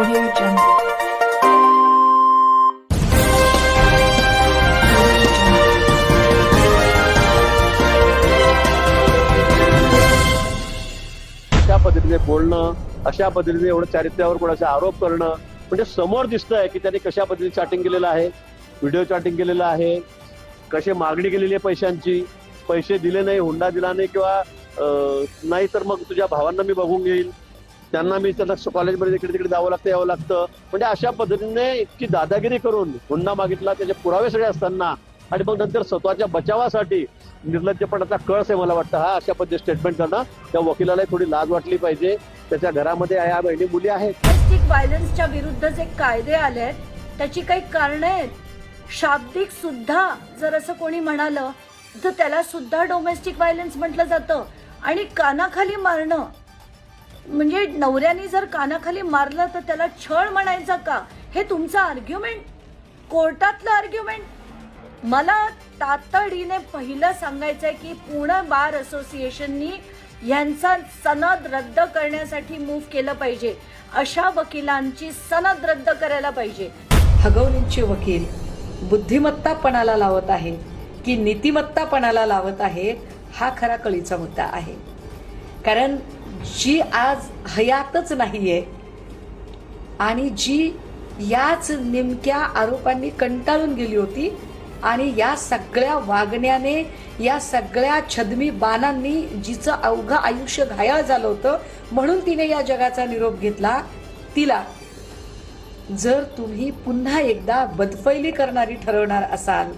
Audio Jungle. अशा पद्धतीने बोलणं अशा पद्धतीने एवढं चारित्र्यावर कोणाचे आरोप करणं म्हणजे समोर दिसतंय की त्याने कशा पद्धतीने चॅटिंग केलेलं आहे व्हिडिओ चॅटिंग केलेलं आहे कशी मागणी केलेली आहे पैशांची पैसे दिले नाही हुंडा दिला नाही किंवा नाही तर मग तुझ्या भावांना मी बघून घेईल त्यांना मी त्यांना कॉलेजमध्ये इकडे तिकडे जावं लागतं यावं लागतं. म्हणजे अशा पद्धतीने इतकी दादागिरी करून हुंडा मागितला त्याचे पुरावे सगळे असताना आणि मग नंतर स्वतःच्या बचावासाठी निर्लज्जपणाचा कळस आहे मला वाटतं. हा अशा पद्धतीने स्टेटमेंट करणं त्या वकिलाला थोडी लाज वाटली पाहिजे. त्याच्या घरामध्ये या बहिणी मुली आहेत. डोमेस्टिक व्हायलन्सच्या विरुद्ध जे कायदे आले आहेत त्याची काही कारण आहेत? शाब्दिक सुद्धा जर असं कोणी म्हणालं तर त्याला सुद्धा डोमेस्टिक व्हायलन्स म्हटलं जातं. आणि कानाखाली मारणं म्हणजे नवऱ्याने जर कानाखाली मारलं तर त्याला छळ म्हणायचा का? हे तुमचं आर्ग्युमेंट कोर्टातलं आर्ग्युमेंट मला तातडीने पहिलं सांगायचंय की पुणे बार असोसिएशननी यांचा सनद रद्द करण्यासाठी मूव्ह केलं पाहिजे. अशा वकिलांची सनद रद्द करायला पाहिजे. हगवणींचे वकील बुद्धिमत्तापणाला लावत आहे की नीतिमत्तापणाला लावत आहे हा खरा कळीचा मुद्दा आहे. कारण जी आज हयातच नाहीये. आणि जी याच नेमक्या आरोपांनी कंटाळून गेली होती आणि या सगळ्या वागण्याने या सगळ्या छदमी बाणांनी जिचं अवघं आयुष्य घायाळ झालं होतं म्हणून तिने या जगाचा निरोप घेतला. तिला जर तुम्ही पुन्हा एकदा बदफैली करणारी ठरवणार असाल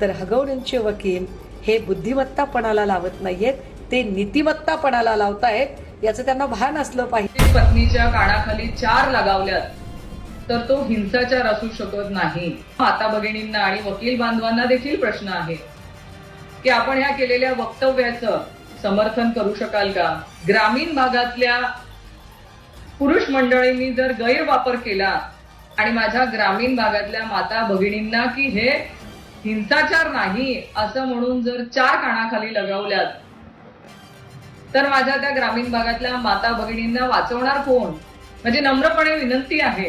तर हगवण्यांचे वकील हे बुद्धिमत्तापणाला लावत नाहीयेत ते नीतिमत्तापणाला लावतायत. याचं त्यांना भान असलं पाहिजे. पत्नीच्या कानाखाली चार लगावल्यात तर तो हिंसाचार असू शकत नाही. माता भगिनींना आणि वकील बांधवांना देखील प्रश्न आहे की आपण ह्या केलेल्या वक्तव्याचं समर्थन करू शकाल का? ग्रामीण भागातल्या पुरुष मंडळींनी जर गैरवापर केला आणि माझ्या ग्रामीण भागातल्या माता भगिनींना की हे हिंसाचार नाही असं म्हणून जर चार कानाखाली लगावल्यात तर माझ्या त्या ग्रामीण भागातल्या माता भगिनींना वाचवणार कोण? म्हणजे नम्रपणे विनंती आहे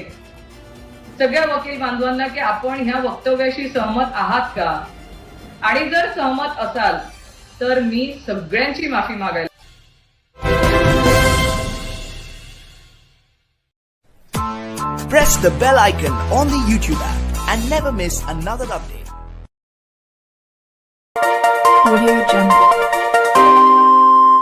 सगळ्या वकील बांधवांना की आपण ह्या वक्तव्याशी सहमत आहात का? आणि जर सहमत असाल तर मी सगळ्यांची माफी मागायला press the bell icon on the YouTube app and never miss another update. Audio